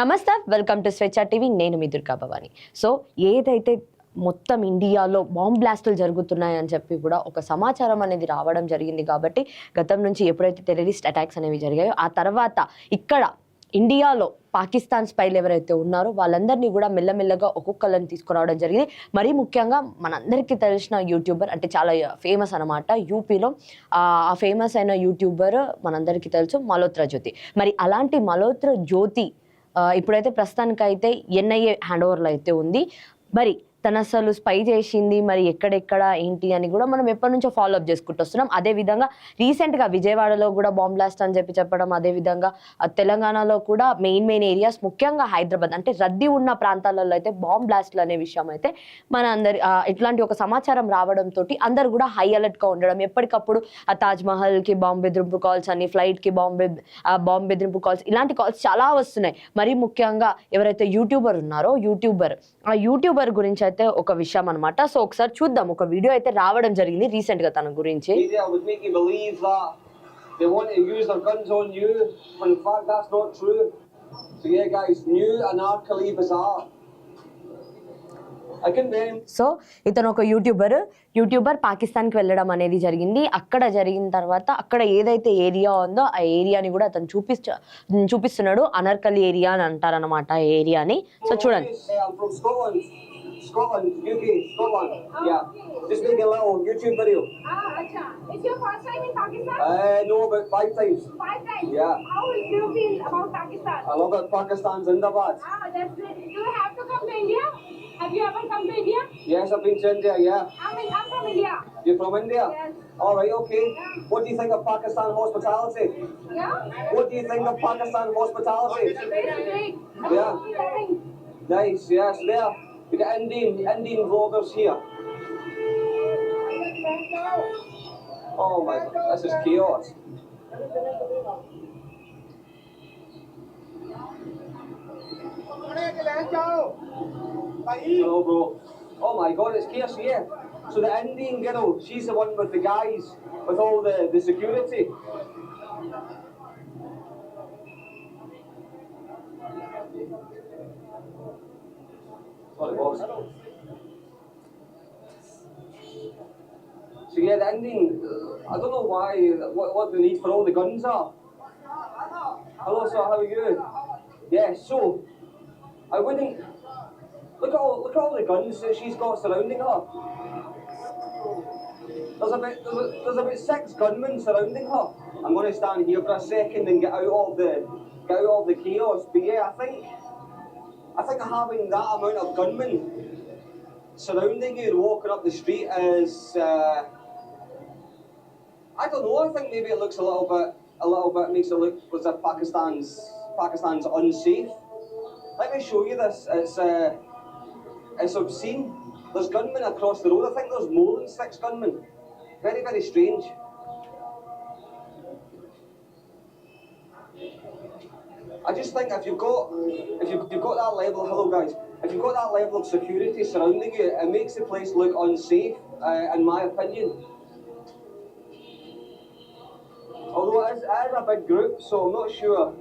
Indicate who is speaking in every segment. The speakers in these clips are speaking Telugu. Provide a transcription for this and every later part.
Speaker 1: నమస్తే వెల్కమ్ టు స్వేచ్ఛ టీవీ. నేను మీ దుర్గా భవాని. సో ఏదైతే మొత్తం ఇండియాలో బాంబ్ బ్లాస్టులు జరుగుతున్నాయని చెప్పి కూడా ఒక సమాచారం అనేది రావడం జరిగింది కాబట్టి గతం నుంచి ఎప్పుడైతే టెర్రరిస్ట్ అటాక్స్ అనేవి జరిగాయో ఆ తర్వాత ఇక్కడ ఇండియాలో పాకిస్తాన్ స్పైలు ఎవరైతే ఉన్నారో వాళ్ళందరినీ కూడా మెల్లమెల్లగా ఒక్కొక్కళ్ళని తీసుకురావడం జరిగింది. మరీ ముఖ్యంగా మనందరికీ తెలిసిన యూట్యూబర్ అంటే చాలా ఫేమస్ అనమాట యూపీలో. ఆ ఫేమస్ అయిన యూట్యూబర్ మనందరికీ తెలుసు మలోత్ర జ్యోతి. మరి అలాంటి మలోత్ర జ్యోతి ఇప్పుడైతే ప్రస్తుతానికైతే ఎన్ఐఏ హ్యాండ్ ఓవర్లో అయితే ఉంది. మరి తను అసలు స్పై చేసింది మరి ఎక్కడెక్కడ ఏంటి అని కూడా మనం ఎప్పటి నుంచో ఫాలో అప్ చేసుకుంటూ వస్తున్నాం. అదే విధంగా రీసెంట్గా విజయవాడలో కూడా బాంబ్ బ్లాస్ట్ అని చెప్పి చెప్పడం అదే విధంగా తెలంగాణలో కూడా మెయిన్ మెయిన్ ఏరియాస్ ముఖ్యంగా హైదరాబాద్ అంటే రద్దీ ఉన్న ప్రాంతాలలో అయితే బాంబ్ బ్లాస్ట్లు అనే విషయం అయితే మన అందరి ఇట్లాంటి ఒక సమాచారం రావడంతో అందరు కూడా హై అలర్ట్గా ఉండడం. ఎప్పటికప్పుడు ఆ తాజ్మహల్కి బాంబ్ బెదిరింపు కాల్స్ అని ఫ్లైట్కి బాంబే బె- బాంబ్ బెదిరింపు కాల్స్ ఇలాంటి కాల్స్ చాలా వస్తున్నాయి. మరి ముఖ్యంగా ఎవరైతే యూట్యూబర్ ఉన్నారో యూట్యూబర్ ఆ యూట్యూబర్ గురించి అయితే ఒక విషయం అనమాట సో ఒకసారి చూద్దాం. ఒక వీడియో అయితే రావడం జరిగింది రీసెంట్గా తన గురించి.
Speaker 2: Media would make you believe that they want to use their guns on you, when in fact that's not true. So yeah, guys, new Anarchally Bazaar. I condemn
Speaker 1: so ఇతను ఒక యూట్యూబర్ యూట్యూబర్ పాకిస్తాన్కి వెళ్ళడం అనేది జరిగింది. అక్కడ జరిగిన తర్వాత అక్కడ ఏదైతే ఏరియా ఉందో ఆ ఏరియాని కూడా అతను చూపిస్తు చూపిస్తున్నాడు. అనర్కలి ఏరియా అని అంటారనమాట ఏరియాని. సో చూడండి.
Speaker 2: I'm from Scotland. UK, Scotland. Yeah. Just making a little YouTube video.
Speaker 3: Ah, acha. It's your first time in Pakistan?
Speaker 2: Uh, no, about five times.
Speaker 3: Five times?
Speaker 2: Yeah.
Speaker 3: How do you feel about Pakistan?
Speaker 2: I love it. Pakistan's Zindabad.
Speaker 3: Ah, that's great. Do you have to come to India? Have you ever come to India?
Speaker 2: Yes, I've been to India, yeah.
Speaker 3: I mean, I'm from India.
Speaker 2: You're from India?
Speaker 3: Yes.
Speaker 2: All right, okay. What do you think of Pakistan hospitality?
Speaker 3: Yeah?
Speaker 2: What do you think of Pakistan hospitality?
Speaker 3: Very great.
Speaker 2: Yeah. Nice, yes, there. We got Indian Indian vloggers here. Oh my god, this is chaos. Hello, bro. Oh my god, it's chaos here. So the Indian girl, she's the one with the guys, with all the, the security. So yeah, the Indian, uh, I don't know why, what, what the need for all the guns are. Hello, sir, how are you? Yeah, so, I wouldn't, look at all, look at all the guns that she's got surrounding her. There's about, there's, a- there's about six gunmen surrounding her. I'm going to stand here for a second and get out of the, get out of the chaos. But yeah, I think, I think having that amount of gunmen surrounding you and walking up the street is, uh, I don't know. I think maybe it looks a little bit, a little bit makes it look as if Pakistan's Pakistan's unsafe. Let me show you this. It's uh, it's obscene. There's gunmen across the road. I think there's more than six gunmen. Very very strange. I just think if you've got if you've, you've got that level, hello guys, if you've got that level of security surrounding you, it makes the place look unsafe, uh, in my opinion. Although it is, it is a big group, so I'm not sure.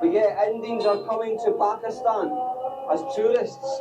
Speaker 2: But yeah, Indians are coming to Pakistan as tourists.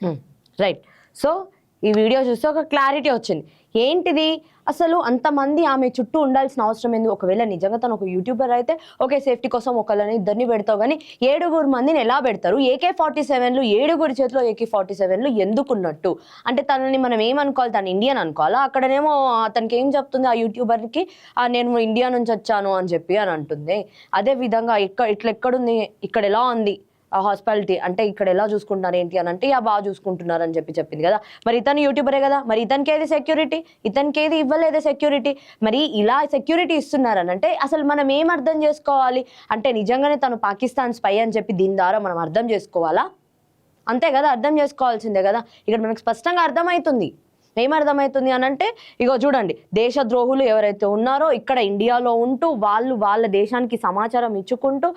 Speaker 1: Hmm. Right. So ఈ వీడియో చూస్తే ఒక క్లారిటీ వచ్చింది. ఏంటిది? అసలు అంతమంది ఆమె చుట్టూ ఉండాల్సిన అవసరం ఏంది? ఒకవేళ నిజంగా తను ఒక యూట్యూబర్ అయితే ఓకే సేఫ్టీ కోసం ఒకళ్ళని ఇద్దరిని పెడతావు కానీ ఏడుగురు మందిని ఎలా పెడతారు? ఏకే ఫార్టీ సెవెన్లు ఏడుగురి చేతిలో ఏకే ఫార్టీ సెవెన్లు ఎందుకున్నట్టు? అంటే తనని మనం ఏమనుకోవాలి? తను ఇండియన్ అనుకోవాలా? అక్కడనేమో అతనికి ఏం చెప్తుంది ఆ యూట్యూబర్కి? నేను ఇండియా నుంచి వచ్చాను అని చెప్పి అని అంటుంది. అదే విధంగా ఇక్కడ ఇట్లా ఎక్కడుంది? ఇక్కడ ఎలా ఉంది? హాస్పిటాలిటీ అంటే ఇక్కడ ఎలా చూసుకుంటున్నారు ఏంటి అని అంటే యా బాగా చూసుకుంటున్నారు అని చెప్పి చెప్పింది కదా. మరి ఇతను యూట్యూబరే కదా? మరి ఇతనికి ఏది సెక్యూరిటీ ఇతనికి ఏది ఇవ్వలేదు సెక్యూరిటీ మరి ఇలా సెక్యూరిటీ ఇస్తున్నారని అంటే అసలు మనం ఏం అర్థం చేసుకోవాలి? అంటే నిజంగానే తను పాకిస్తాన్ స్పై అని చెప్పి దీని ద్వారా మనం అర్థం చేసుకోవాలా? అంతే కదా? అర్థం చేసుకోవాల్సిందే కదా? ఇక్కడ మనకు స్పష్టంగా అర్థమవుతుంది. ఏమర్థమవుతుంది అని అంటే ఇగో చూడండి దేశద్రోహులు ఎవరైతే ఉన్నారో ఇక్కడ ఇండియాలో ఉంటూ వాళ్ళు వాళ్ళ దేశానికి సమాచారం ఇచ్చుకుంటూ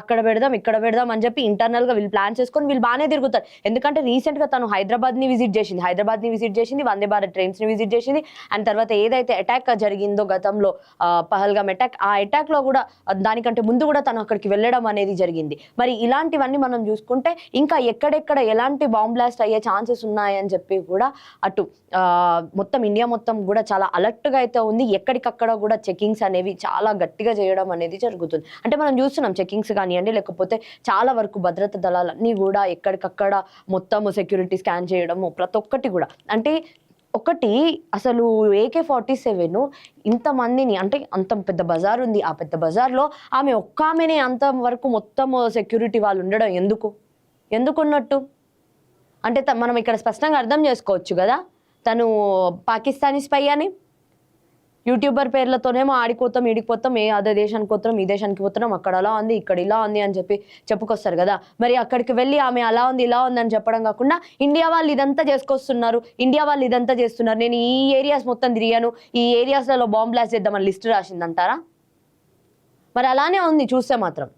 Speaker 1: అక్కడ పెడదాం ఇక్కడ పెడదాం అని చెప్పి ఇంటర్నల్గా గా వీళ్ళు ప్లాన్ చేసుకొని వీళ్ళు బాగానే తిరుగుతారు. ఎందుకంటే రీసెంట్గా గా తను హైదరాబాద్ని విజిట్ చేసింది. హైదరాబాద్ని విజిట్ చేసింది వందే భారత్ ట్రైన్స్ని విజిట్ చేసింది. అండ్ తర్వాత ఏదైతే అటాక్ జరిగిందో గతంలో పహల్గామ్ అటాక్ ఆ అటాక్లో లో కూడా దానికంటే ముందు కూడా తను అక్కడికి వెళ్ళడం అనేది జరిగింది. మరి ఇలాంటివన్నీ మనం చూసుకుంటే ఇంకా ఎక్కడెక్కడ ఎలాంటి బాంబ్ బ్లాస్ట్ అయ్యే ఛాన్సెస్ ఉన్నాయని చెప్పి కూడా అటు మొత్తం ఇండియా మొత్తం కూడా చాలా అలర్ట్గా అయితే ఉంది. ఎక్కడికక్కడ కూడా చెకింగ్స్ అనేవి చాలా గట్టిగా చేయడం అనేది జరుగుతుంది. అంటే మనం చూస్తున్నాం చెకింగ్స్ కానివ్వండి లేకపోతే చాలా వరకు భద్రతా దళాలన్నీ కూడా ఎక్కడికక్కడ మొత్తం సెక్యూరిటీ స్కాన్ చేయడము ప్రతి ఒక్కటి కూడా. అంటే ఒకటి అసలు ఏకే ఫార్టీ సెవెన్ ఇంతమందిని అంటే అంత పెద్ద బజార్ ఉంది. ఆ పెద్ద బజార్లో ఆమె ఒక్క ఆమెనే అంత వరకు మొత్తం సెక్యూరిటీ వాళ్ళు ఉండడం ఎందుకు? ఎందుకున్నట్టు? అంటే త- మనం ఇక్కడ స్పష్టంగా అర్థం చేసుకోవచ్చు కదా? తను పాకిస్తానీ స్పై అని యూట్యూబర్ పేర్లతోనేమో ఆడిపోతాం ఈడిపోతాం ఏ అదే దేశానికి పోతున్నాం ఈ దేశానికి పోతున్నాం అక్కడ అలా ఉంది ఇక్కడ ఇలా ఉంది అని చెప్పి చెప్పుకొస్తారు కదా. మరి అక్కడికి వెళ్ళి ఆమె అలా ఉంది ఇలా ఉంది అని చెప్పడం కాకుండా ఇండియా వాళ్ళు ఇదంతా చేసుకొస్తున్నారు ఇండియా వాళ్ళు ఇదంతా చేస్తున్నారు. నేను ఈ ఏరియాస్ మొత్తం తిరిగాను ఈ ఏరియాస్లలో బాంబ్ బ్లాస్ట్ చేద్దామని లిస్ట్ రాసిందంటారా? మరి అలానే ఉంది చూస్తే మాత్రం.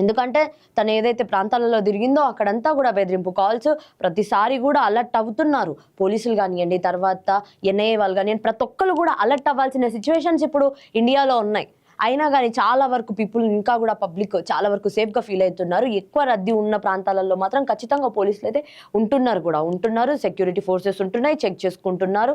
Speaker 1: ఎందుకంటే తను ఏదైతే ప్రాంతాలలో తిరిగిందో అక్కడంతా కూడా బెదిరింపు కాల్స్ ప్రతిసారి కూడా అలర్ట్ అవుతున్నారు. పోలీసులు కానివ్వండి తర్వాత ఎన్ఐఏ వాళ్ళు కానివ్వండి ప్రతి ఒక్కరు కూడా అలర్ట్ అవ్వాల్సిన సిచ్యువేషన్స్ ఇప్పుడు ఇండియాలో ఉన్నాయి. అయినా కానీ చాలా వరకు పీపుల్ ఇంకా కూడా పబ్లిక్ చాలా వరకు సేఫ్గా ఫీల్ అవుతున్నారు. ఎక్కువ రద్దీ ఉన్న ప్రాంతాలలో మాత్రం ఖచ్చితంగా పోలీసులు అయితే ఉంటున్నారు కూడా. ఉంటున్నారు సెక్యూరిటీ ఫోర్సెస్ ఉంటున్నాయి చెక్ చేసుకుంటున్నారు.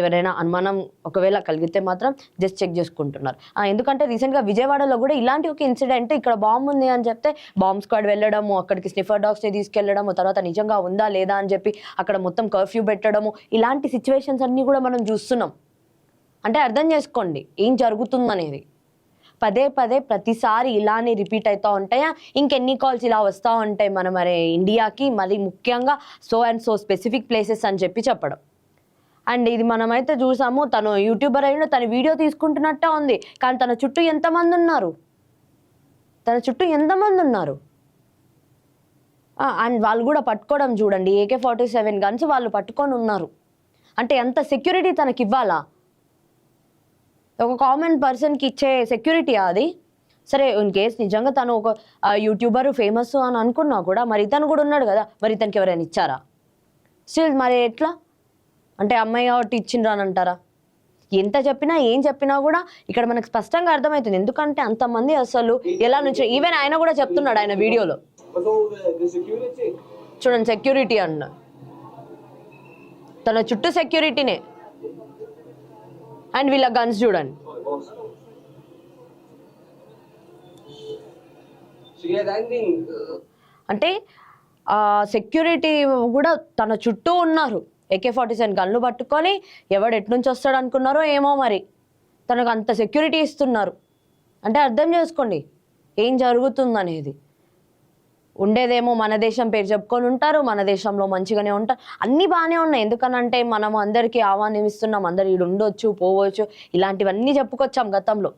Speaker 1: ఎవరైనా అనుమానం ఒకవేళ కలిగితే మాత్రం జస్ట్ చెక్ చేసుకుంటున్నారు. ఎందుకంటే రీసెంట్గా విజయవాడలో కూడా ఇలాంటి ఒక ఇన్సిడెంట్ ఇక్కడ బాంబు ఉంది అని చెప్తే బాంబ్ స్క్వాడ్ వెళ్ళడము అక్కడికి స్నిఫర్ డాగ్స్ని తీసుకెళ్ళడము తర్వాత నిజంగా ఉందా లేదా అని చెప్పి అక్కడ మొత్తం కర్ఫ్యూ పెట్టడము ఇలాంటి సిచ్యువేషన్స్ అన్నీ కూడా మనం చూస్తున్నాం. అంటే అర్థం చేసుకోండి ఏం జరుగుతుందనేది. పదే పదే ప్రతిసారి ఇలానే రిపీట్ అవుతూ ఉంటాయా? ఇంకెన్ని కాల్స్ ఇలా వస్తూ ఉంటాయి మన మరి ఇండియాకి? మరి ముఖ్యంగా so and so specific places అని చెప్పి చెప్పడం. అండ్ ఇది మనమైతే చూసాము తను యూట్యూబర్ అయిన తన వీడియో తీసుకుంటున్నట్టే ఉంది. కానీ తన చుట్టూ ఎంతమంది ఉన్నారు? తన చుట్టూ ఎంతమంది ఉన్నారు? అండ్ వాళ్ళు కూడా పట్టుకోవడం చూడండి ఏకే ఫార్టీ సెవెన్ గన్స్ వాళ్ళు పట్టుకొని ఉన్నారు. అంటే ఎంత సెక్యూరిటీ తనకి ఇవ్వాలా ఒక కామన్ పర్సన్కి ఇచ్చే సెక్యూరిటీ అది. సరే ఇన్ కేస్ నిజంగా తను ఒక యూట్యూబర్ ఫేమస్ అని అనుకున్నా కూడా మరి ఇతను కూడా ఉన్నాడు కదా మరి ఇతనికి ఎవరైనా ఇచ్చారా? స్టిల్ మరి ఎట్లా? అంటే అమ్మాయి కాబట్టి ఇచ్చిండ్రు అని అంటారా? ఎంత చెప్పినా ఏం చెప్పినా కూడా ఇక్కడ మనకు స్పష్టంగా అర్థమవుతుంది. ఎందుకంటే అంతమంది అసలు ఎలా నుంచి ఈవెన్ ఆయన కూడా చెప్తున్నాడు ఆయన వీడియోలో. చూడండి సెక్యూరిటీ అన్న. తన చుట్టూ సెక్యూరిటీనే అండ్ వీళ్ళ గన్స్ చూడండి.
Speaker 2: Uh,
Speaker 1: అంటే సెక్యూరిటీ కూడా తన చుట్టూ ఉన్నారు. ఏకే ఫార్టీ సెవెన్ గన్లు పట్టుకొని ఎవడు ఎట్నుంచి వస్తాడు అనుకున్నారో ఏమో మరి. తనకు అంత సెక్యూరిటీ ఇస్తున్నారు. అంటే అర్థం చేసుకోండి ఏం జరుగుతుందనేది. ఉండేదేమో మన దేశం పేరు చెప్పుకొని ఉంటారు మన దేశంలో మంచిగానే ఉంటారు. అన్నీ బాగానే ఉన్నాయి. ఎందుకనంటే మనం అందరికీ ఆహ్వానిస్తున్నాం అందరు ఈడు ఉండొచ్చు పోవచ్చు. ఇలాంటివన్నీ చెప్పుకొచ్చాం గతంలో.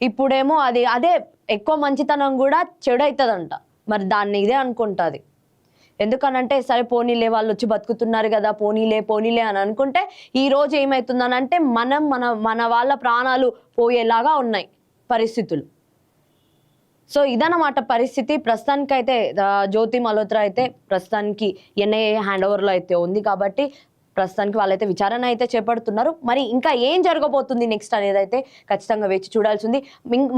Speaker 1: ఇప్పుడేమో అది అదే ఎక్కువ మంచితనం కూడా చెడు అవుతుందంట మరి దాన్ని ఇదే అనుకుంటుంది. ఎందుకనంటే సరే పోనీలే వాళ్ళు వచ్చి బతుకుతున్నారు కదా పోనీలే పోనీలే అని అనుకుంటే ఈరోజు ఏమవుతుందనంటే మనం మన మన వాళ్ళ ప్రాణాలు పోయేలాగా ఉన్నాయి పరిస్థితులు. సో ఇదన్నమాట పరిస్థితి. ప్రస్తుతానికైతే జ్యోతి మల్హోత్రా అయితే ప్రస్తుతానికి ఎన్ఐఏ హ్యాండ్ ఓవర్లో అయితే ఉంది కాబట్టి ప్రస్తుతానికి వాళ్ళైతే విచారణ అయితే చేపడుతున్నారు. మరి ఇంకా ఏం జరగబోతుంది నెక్స్ట్ అనేది అయితే ఖచ్చితంగా వేచి చూడాల్సింది.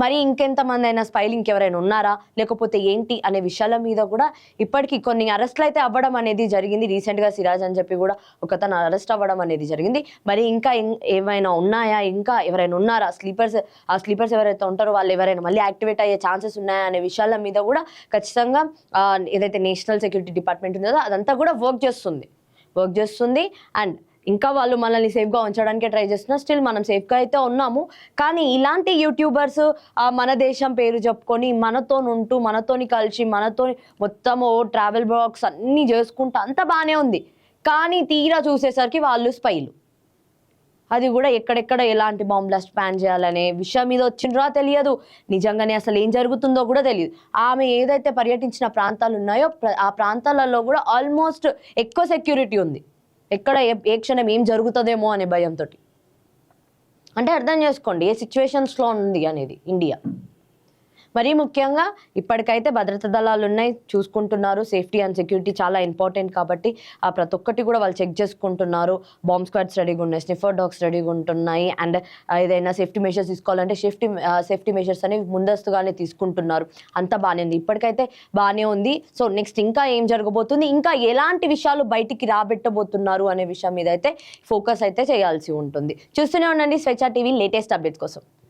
Speaker 1: మరి ఇంకెంతమంది అయినా స్పైల్ ఇంకెవరైనా ఉన్నారా? లేకపోతే ఏంటి అనే విషయాల మీద కూడా ఇప్పటికీ కొన్ని అరెస్ట్లు అయితే అవ్వడం అనేది జరిగింది. రీసెంట్గా సిరాజ్ అని చెప్పి కూడా ఒకతను అరెస్ట్ అవ్వడం అనేది జరిగింది. మరి ఇంకా ఏమైనా ఉన్నాయా? ఇంకా ఎవరైనా ఉన్నారా? స్లీపర్స్ ఆ స్లీపర్స్ ఎవరైతే ఉంటారో వాళ్ళు ఎవరైనా మళ్ళీ యాక్టివేట్ అయ్యే ఛాన్సెస్ ఉన్నాయా అనే విషయాల మీద కూడా ఖచ్చితంగా ఏదైతే నేషనల్ సెక్యూరిటీ డిపార్ట్మెంట్ ఉందో అదంతా కూడా వర్క్ చేస్తుంది. వర్క్ చేస్తుంది. అండ్ ఇంకా వాళ్ళు మనల్ని సేఫ్గా ఉంచడానికి ట్రై చేస్తున్నారు స్టిల్ మనం సేఫ్గా అయితే ఉన్నాము. కానీ ఇలాంటి యూట్యూబర్స్ మన దేశం పేరు చెప్పుకొని మనతో ఉంటూ మనతోని కలిసి మనతో మొత్తము ట్రావెల్ బ్లాగ్స్ అన్నీ చేసుకుంటూ అంత బాగానే ఉంది. కానీ తీరా చూసేసరికి వాళ్ళు స్పైలు అది కూడా ఎక్కడెక్కడ ఎలాంటి బాంబ్ బ్లాస్ట్ ప్లాన్ చేయాలనే విషయం మీద వచ్చిండ్రా తెలియదు. నిజంగానే అసలు ఏం జరుగుతుందో కూడా తెలియదు. ఆమె ఏదైతే పర్యటించిన ప్రాంతాలు ఉన్నాయో ఆ ప్రాంతాలలో కూడా ఆల్మోస్ట్ ఎక్కువ సెక్యూరిటీ ఉంది. ఎక్కడ ఏ- ఏ క్షణం ఏం జరుగుతుందేమో అనే భయంతో అంటే అర్థం చేసుకోండి ఏ సిచ్యువేషన్స్లో ఉంది అనేది ఇండియా మరీ ముఖ్యంగా ఇప్పటికైతే భద్రతా దళాలు ఉన్నాయి. చూసుకుంటున్నారు. సేఫ్టీ అండ్ సెక్యూరిటీ చాలా ఇంపార్టెంట్ కాబట్టి ఆ ప్రతి ఒక్కటి కూడా వాళ్ళు చెక్ చేసుకుంటున్నారు. బాంబ్ స్క్వాడ్స్ రెడీగా ఉన్నాయి. స్నిఫర్ డాగ్స్ రెడీగా ఉంటున్నాయి. అండ్ ఏదైనా సేఫ్టీ మెషర్స్ తీసుకోవాలంటే సేఫ్టీ సేఫ్టీ మెషర్స్ అనేవి ముందస్తుగానే తీసుకుంటున్నారు. అంతా బాగానే ఉంది. ఇప్పటికైతే బాగానే ఉంది. సో నెక్స్ట్ ఇంకా ఏం జరగబోతుంది? ఇంకా ఎలాంటి విషయాలు బయటికి రాబెట్టబోతున్నారు అనే విషయం మీద అయితే ఫోకస్ అయితే చేయాల్సి ఉంటుంది. చూస్తూనే ఉండండి స్వేచ్ఛ టీవీ లేటెస్ట్ అప్డేట్స్ కోసం.